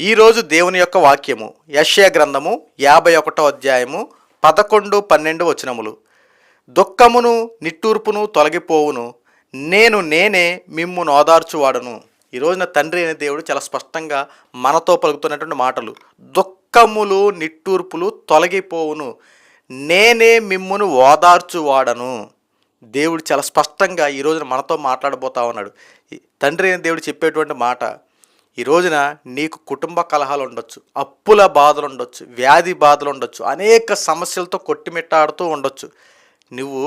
ఈరోజు దేవుని యొక్క వాక్యము యశ్య గ్రంథము యాభై ఒకటో అధ్యాయము పదకొండు పన్నెండు వచనములు. దుఃఖమును నిట్టూర్పును తొలగిపోవును. నేను నేనే మిమ్ము నోదార్చువాడను ఈ రోజున తండ్రి అనే దేవుడు చాలా స్పష్టంగా మనతో పలుకుతున్నటువంటి మాటలు. దుఃఖములు నిట్టూర్పులు తొలగిపోవును. నేనే మిమ్మును ఓదార్చువాడను. దేవుడు చాలా స్పష్టంగా ఈ రోజున మనతో మాట్లాడబోతా ఉన్నాడు. తండ్రి అయిన దేవుడు చెప్పేటువంటి మాట ఈ రోజున నీకు కుటుంబ కలహాలు ఉండొచ్చు అప్పుల బాధలు ఉండొచ్చు వ్యాధి బాధలు ఉండొచ్చు అనేక సమస్యలతో కొట్టిమిట్టాడుతూ ఉండొచ్చు. నువ్వు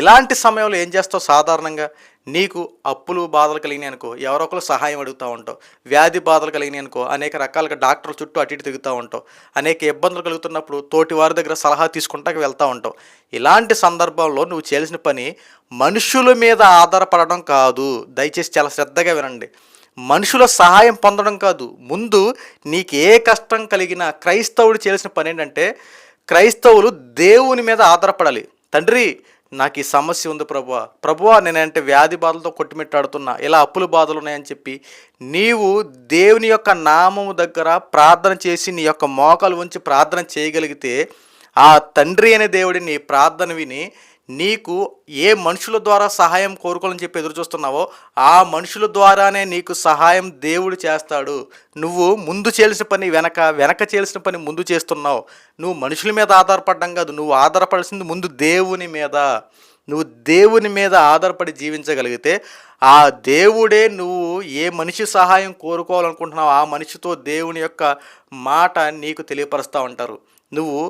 ఇలాంటి సమయంలో ఏం చేస్తావు సాధారణంగా? నీకు అప్పులు బాధలు కలిగినాయి అనుకో ఎవరో ఒకరు సహాయం అడుగుతూ ఉంటావు. వ్యాధి బాధలు కలిగినాయి అనుకో అనేక రకాలుగా డాక్టర్ల చుట్టూ అటు ఇటు తిరుగుతూ ఉంటావు. అనేక ఇబ్బందులు కలుగుతున్నప్పుడు తోటి వారి దగ్గర సలహా తీసుకుంటాకి వెళ్తూ ఉంటావు. ఇలాంటి సందర్భంలో నువ్వు చేయాల్సిన పని మనుషుల మీద ఆధారపడడం కాదు. దయచేసి చాలా శ్రద్ధగా వినండి. మనుషుల సహాయం పొందడం కాదు. ముందు నీకు ఏ కష్టం కలిగినా క్రైస్తవుడు చేయాల్సిన పని ఏంటంటే క్రైస్తవులు దేవుని మీద ఆధారపడాలి. తండ్రి నాకు ఈ సమస్య ఉంది ప్రభువా. ప్రభువా నేనంటే వ్యాధి బాధలతో కొట్టుమిట్టాడుతున్నా. ఇలా అప్పుల బాధలు ఉన్నాయని చెప్పి నీవు దేవుని యొక్క నామము దగ్గర ప్రార్థన చేసి నీ యొక్క మోకాలు ఉంచి ప్రార్థన చేయగలిగితే ఆ తండ్రి అనే దేవుడి నీ ప్రార్థన విని నీకు ఏ మనుషుల ద్వారా సహాయం కోరుకోవాలని చెప్పి ఎదురు చూస్తున్నావో ఆ మనుషుల ద్వారానే నీకు సహాయం దేవుడు చేస్తాడు. నువ్వు ముందు చేయాల్సిన పని వెనక వెనక చేయాల్సిన పని ముందు చేస్తున్నావు. నువ్వు మనుషుల మీద ఆధారపడడం కాదు నువ్వు ఆధారపడాల్సింది ముందు దేవుని మీద. నువ్వు దేవుని మీద ఆధారపడి జీవించగలిగితే ఆ దేవుడే నువ్వు ఏ మనిషి సహాయం కోరుకోవాలనుకుంటున్నావు ఆ మనిషితో దేవుని యొక్క మాట నీకు తెలియపరుస్తూ ఉంటారు. నువ్వు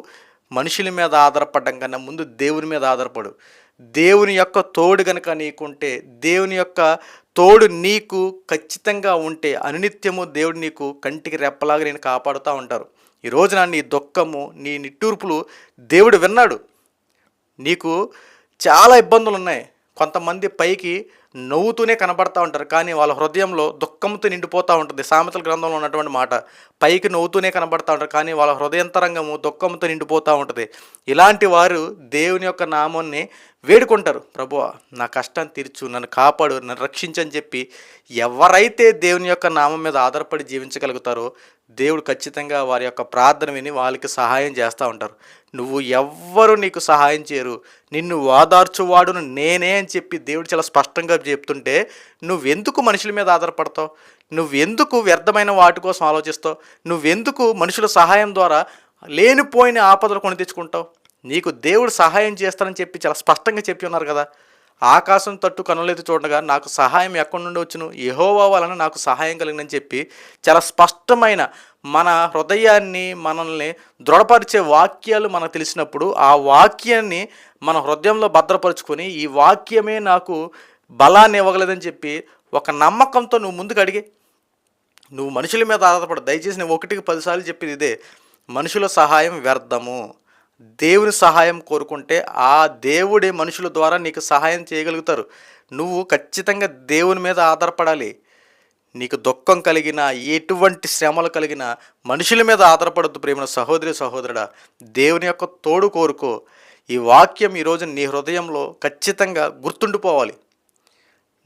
మనుషుల మీద ఆధారపడడం కన్నా ముందు దేవుని మీద ఆధారపడు. దేవుని యొక్క తోడు గనక నీకుంటే దేవుని యొక్క తోడు నీకు ఖచ్చితంగా ఉంటే అనునిత్యము దేవుడు నీకు కంటికి రెప్పలాగా నేను కాపాడుతూ ఉంటారు. ఈ రోజున నీ దుఃఖము నీ నిట్టూర్పులు దేవుడు విన్నాడు. నీకు చాలా ఇబ్బందులు ఉన్నాయి కొంతమంది పైకి నవ్వుతూనే కనబడతా ఉంటారు. కానీ వాళ్ళ హృదయంలో దుఃఖంతో నిండిపోతూ ఉంటుంది. సామెతల గ్రంథంలో ఉన్నటువంటి మాట పైకి నవ్వుతూనే కనబడతా ఉంటారు. కానీ వాళ్ళ హృదయంతరంగము దుఃఖంతో నిండిపోతూ ఉంటుంది. ఇలాంటి వారు దేవుని యొక్క నామాన్ని వేడుకుంటారు. ప్రభు నా కష్టం తీర్చు నన్ను కాపాడు నన్ను రక్షించని చెప్పి ఎవరైతే దేవుని యొక్క నామం మీద ఆధారపడి జీవించగలుగుతారో దేవుడు ఖచ్చితంగా వారి యొక్క ప్రార్థన విని వాళ్ళకి సహాయం చేస్తూ ఉంటారు. నువ్వు ఎవ్వరు నీకు సహాయం చేయరు. నిన్ను ఓదార్చువాడును నేనే అని చెప్పి దేవుడు చాలా స్పష్టంగా చెప్తుంటే నువ్వెందుకు మనుషుల మీద ఆధారపడతావు? నువ్వెందుకు వ్యర్థమైన వాటి కోసం ఆలోచిస్తావు? నువ్వెందుకు మనుషుల సహాయం ద్వారా లేనిపోయిన ఆపదలు కొని తెచ్చుకుంటావు? నీకు దేవుడు సహాయం చేస్తానని చెప్పి చాలా స్పష్టంగా చెప్పి ఉన్నారు కదా. ఆకాశం తట్టు కనులైతే చూడగా నాకు సహాయం ఎక్కడి నుండి వచ్చును? ఏహోవా వలన నాకు సహాయం కలిగిందని చెప్పి చాలా స్పష్టమైన మన హృదయాన్ని మనల్ని దృఢపరిచే వాక్యాలు మనకు తెలిసినప్పుడు ఆ వాక్యాన్ని మన హృదయంలో భద్రపరుచుకొని ఈ వాక్యమే నాకు బలాన్ని ఇవ్వగలేదని చెప్పి ఒక నమ్మకంతో నువ్వు ముందుకు అడిగి నువ్వు మనుషుల మీద ఆధారపడు దయచేసి నేను ఒకటికి పదిసార్లు చెప్పేది ఇదే మనుషుల సహాయం వ్యర్థము. దేవుని సహాయం కోరుకుంటే ఆ దేవుడే మనుషుల ద్వారా నీకు సహాయం చేయగలుగుతారు. నువ్వు ఖచ్చితంగా దేవుని మీద ఆధారపడాలి. నీకు దుఃఖం కలిగిన ఎటువంటి శ్రమలు కలిగిన మనుషుల మీద ఆధారపడద్దు ప్రేమ సహోదరి సహోదరుడా. దేవుని యొక్క తోడు కోరుకో. ఈ వాక్యం ఈరోజు నీ హృదయంలో ఖచ్చితంగా గుర్తుండిపోవాలి.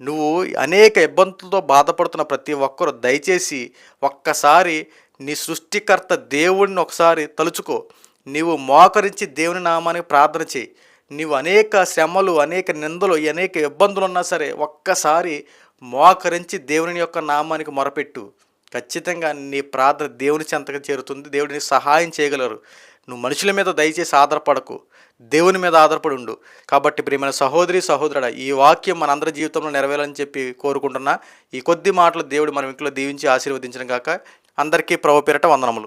నువ్వు అనేక ఇబ్బందులతో బాధపడుతున్న ప్రతి ఒక్కరు దయచేసి ఒక్కసారి నీ సృష్టికర్త దేవుడిని ఒకసారి తలుచుకో. నీవు మోకరించి దేవుని నామానికి ప్రార్థన చేయి. నీవు అనేక శ్రమలు అనేక నిందలు అనేక ఇబ్బందులు ఉన్నా సరే ఒక్కసారి మోకరించి దేవుని యొక్క నామానికి మొరపెట్టు. ఖచ్చితంగా నీ ప్రార్థన దేవుని చెంతకు చేరుతుంది. దేవుడిని సహాయం చేయగలరు. నువ్వు మనుషుల మీద దయచేసి ఆధారపడకు. దేవుని మీద ఆధారపడి ఉండు. కాబట్టి ప్రియమైన సహోదరి సహోదరుడ ఈ వాక్యం మనందరి జీవితంలో నెరవేరాలని చెప్పి కోరుకుంటున్నా. ఈ కొద్ది మాటలు దేవుడు మనం ఇంట్లో దీవించి ఆశీర్వదించడం కాక అందరికీ ప్రభు పేరట వందనములు.